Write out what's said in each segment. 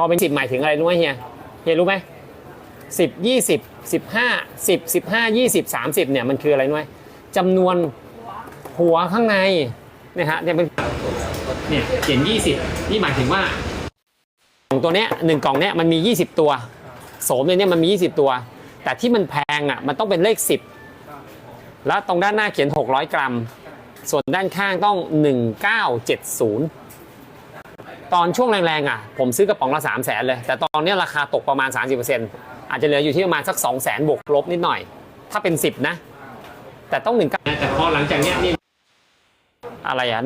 พอเป็นสิบหมายถึงอะไรรู้ไหมเฮียเฮียรู้ไหมสิบยี่สิบสิบห้าสิบสิบห้ายี่สิบสามสิบเนี่ยมันคืออะไรรู้ไหมจำนวนหัวข้างในเนี่ยฮะเนี่ยเป็นเนี่ยเขียนยี่สิบนี่หมายถึงว่ากล่องตัวเนี้ยหนึ่งกล่องเนี้ยมันมียี่สิบตัวโสมเนี่ยมันมียี่สิบตัว แต่ที่มันแพงอะมันต้องเป็นเลขสิบแล้วตรงด้านหน้าเขียน600กรัม ส่วนด้านข้างต้อง1970 ตอนช่วงแรงๆอะผมซื้อกระป๋องละ 3 0 0แสนเลย แต่ตอนนี้ราคาตกประมาณ 30%อาจจะเหลืออยู่ที่ประมาณสัก 2 0 0แสนบวกลบนิดหน่อย ถ้าเป็น 10 นะ แต่ต้อง19แต่พอหลังจากเนี้ยนี่อะไรอะ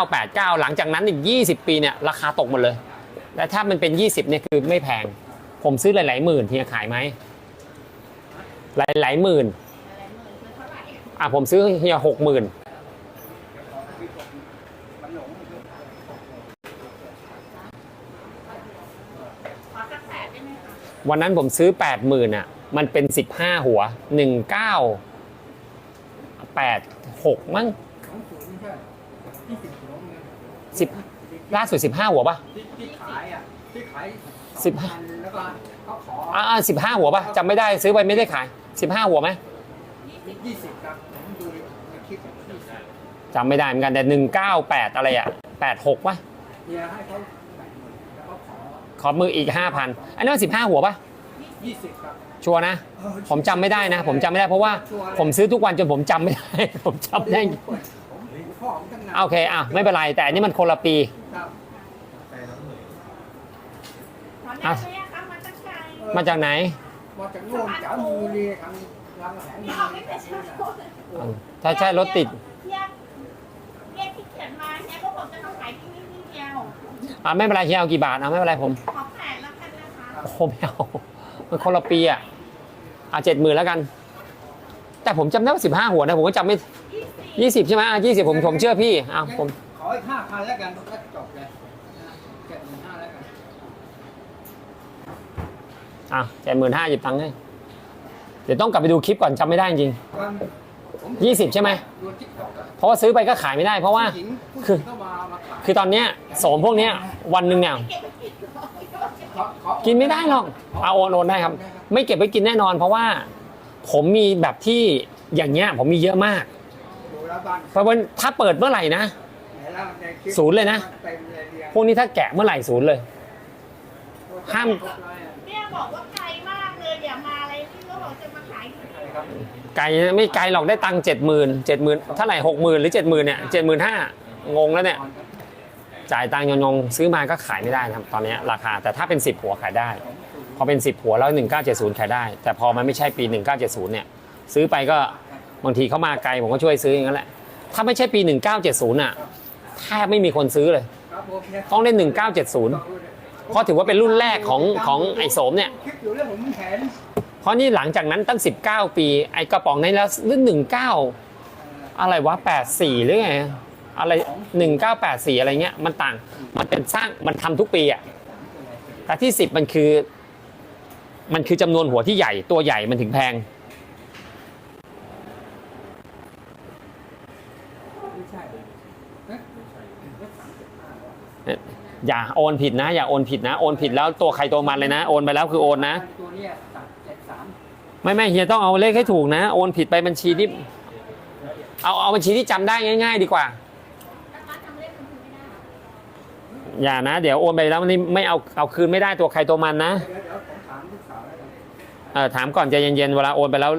1989หลังจากนั้นอีก20ปีเนี่ยราคาตกหมดเลย และถ้ามันเป็น20เนี่ยคือไม่แพง ผมซื้อหลายๆหมื่นเฮียขายไหมหลายๆหมื่นอะผมซื้อเฮียหกหมื่น ขอสักแปดได้ไหมคะ วันนั้นผมซื้อแปดหมื่นอะมันเป็นสิบห้าหัวหนึ่งเก้าแปดหกมั้งของศูนย์ไม่ใช่ที่สิบหัวเงินสิบล่าสุดสิบห้าหัวปะที่ที่ขายอะที่ขายสิบพันแล้วก็เขาขออ่าสิบห้าหัวปะจำไม่ได้ซื้อไปไม่ได้ขายสิบห้าหัวไหมยี่สิบครับผมดูในคลิปยี่สิบจำไม่ได้เหมือนกันแต่หนึ่งเก้าแปดอะไรอะแปดหกปะเฮียให้เขา ขอมืออีกห้าพันอันนั้นสิบห้าหัวปะยี่สิบครับ ชัวร์นะ ผมจำไม่ได้นะ ผมจำไม่ได้เพราะว่าผมซื้อทุกวันจนผมจำไม่ได้ ผมจำไม่ได้ผมพ่อผมตั้งนานโอเคอะไม่เป็นไร แต่อันนี้มันคนละปี ครับขอได้ไหมอะคะมาตั้งใจมาจากไหน มาจากโน่นจากมูลีทางรามแหงนี่เอาไม่เป็นชาโคถ้าใช่รถติด เรียกเรียกที่เขียนมาเนี่ยก็ผมจะต้องขายที่นี่ ที่เดียวอะไม่เป็นไรเฮียเอากี่บาทเอาไม่เป็นไรผมขอแปดแล้วกันนะคะโอ้โหไม่เอามันคนละปีอะอะเจ็ดหมื่นแล้วกัน แต่ผมจำได้ว่าสิบห้าหัวนะผมก็จำไม่ยี่สิบยี่สิบใช่ไหมอะยี่สิบผมผมเชื่อพี่อ้าวผมขออีกห้าพันแล้วกันก็จบเลยเจ็ดหมื่นห้าแล้วกันอะเจ็ดหมื่นห้าหยิบตังค์ให้เดี๋ยวต้องกลับไปดูคลิปก่อนจำไม่ได้จริงวัน ยี่สิบใช่ไหม เพราะว่าซื้อไปก็ขายไม่ได้ เพราะว่าคือคือตอนเนี้ยโสมพวกเนี้ยวันหนึ่งเนี่ยกินไม่ได้หรอกเอาโอนโอนได้ครับ ไม่เก็บไว้กินแน่นอน เพราะว่าผมมีแบบที่อย่างเงี้ยผมมีเยอะมาก เพราะว่าถ้าเปิดเมื่อไหร่นะศูนย์เลยนะ พวกนี้ถ้าแกะเมื่อไหร่ศูนย์เลย ห้ามเนี่ยบอกว่าไกลมากเลยอย่ามาเลยที่ก็บอกจะมาขายที่ ไกลไม่ไกลหรอกได้ตังค์เจ็ดหมื่นเจ็ดหมื่นเท่าไหร่หกหมื่นหรือเจ็ดหมื่นเนี่ยเจ็ดหมื่นห้างงแล้วเนี่ยจ่ายตังค์งงๆซื้อมาก็ขายไม่ได้นะครับตอนนี้ราคาแต่ถ้าเป็น 10 หัวขายได้ พอเป็น 10 หัวแล้ว 1970 ขายได้ แต่พอมันไม่ใช่ปี 1970 เนี่ยซื้อไปก็บางทีเขามาไกลผมก็ช่วยซื้ออย่างนั้นแหละถ้าไม่ใช่ปี 1970น่ะแทบไม่มีคนซื้อเลยครับผมเนี่ยต้องเล่น 1970 เพราะถือว่าเป็นรุ่นแรกของของไอ้โสมเนี่ย เรื่องผมแขนเพราะนี่หลังจากนั้นตั้ง 19 ปี ไอ้กระป๋องนั้นแล้วรุ่น19อะไรวะ84หรือไงอะไร1984อะไรเงี้ยมันต่างมันเป็นสร้างมันทำทุกปีอะแต่ที่10มันคือ มันคือจำนวนหัวที่ใหญ่ตัวใหญ่มันถึงแพงไม่ใช่เอ๊ะไม่สามสิบห้าหรออย่าโอนผิดนะ อย่าโอนผิดนะ โอนผิดแล้วตัวใครตัวมันเลยนะ โอนไปแล้วคือโอนนะตัวเนี้ยตัดเจ็ดสาม ไม่ไม่เฮียต้องเอาเลขให้ถูกนะ โอนผิดไปบัญชีที่เอาเอาบัญชีที่จำได้ง่าย ๆ ดีกว่าอย่านะ เดี๋ยวโอนไปแล้วมันไม่เอาเอาคืนไม่ได้ตัวใครตัวมันนะเดี๋ยวเดี๋ยวผมถามกสาวแล้วกันเออถามก่อนใจเย็นๆเวลาโอนไปแล้ว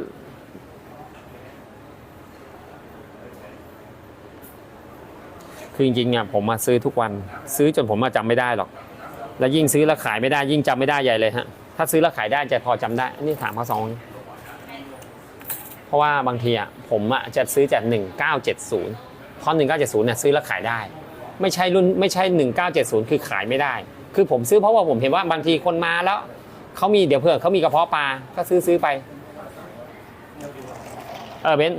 คือจริงๆเนี่ยผมมาซื้อทุกวันซื้อจนผมมาจำไม่ได้หรอก แล้วยิ่งซื้อแล้วขายไม่ได้ยิ่งจำไม่ได้ใหญ่เลยฮะถ้าซื้อแล้วขายได้จะพอจำได้ นี่ถามเขาสอง เพราะว่าบางทีอะผมอะจะซื้อจาก 1970 เพราะ 1970เนี่ยซื้อแล้วขายได้ ไม่ใช่รุ่นไม่ใช่ 1970 คือขายไม่ได้ คือผมซื้อเพราะว่าผมเห็นว่าบางทีคนมาแล้วเขามีเดี๋ยวเผื่อเขามีกระเพาะปลาก็ซื้อซื้อไป เออเบน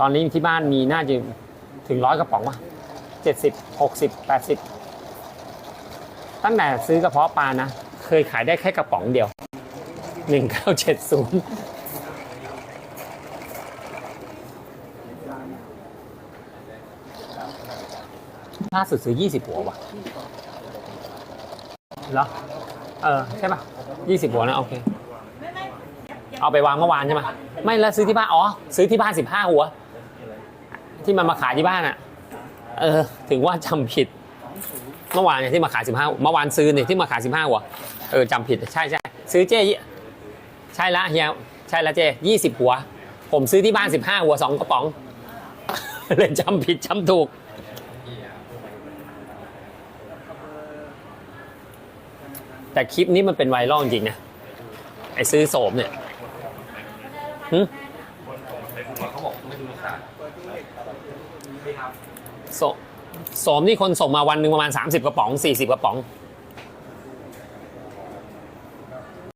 ตอนนี้ที่บ้านมีน่าจะถึงร้อยกระป๋องวะเจ็ดสิบหกสิบแปดสิบตั้งแต่ซื้อกระเพาะปลานะ เคยขายได้แค่กระป๋องเดียว หนึ่งเก้าเจ็ดศูนย์ล่าสุดซื้อยี่สิบหัววะเหรอ เออ ใช่ป่ะยี่สิบหัวนะ โอเค เอาไปวางเมื่อวานใช่ไหมไม่แล้วซื้อที่บ้าน อ๋อ ซื้อที่บ้านสิบห้าหัว ที่มันมาขายที่บ้านอะ เออ ถึงว่าจำผิด เมื่อวานเนี่ยที่มาขายสิบห้าเมื่อวานซื้อเนี่ยที่มาขายสิบห้าหัว เออจำผิด ใช่ใช่ซื้อเจ๊ ใช่ละเฮียใช่ละเจ๊ยี่สิบหัว ผมซื้อที่บ้านสิบห้าหัวสองกระป๋อง เลยจำผิดจำถูก แต่คลิปนี้มันเป็นไวรัลจริงนะ ไอซื้อโสมเนี่ยหึเขาบอกไม่ดูราคาโสมนี่คนส่งมาวันหนึ่งประมาณ 30 กระป๋อง 40 กระป๋อง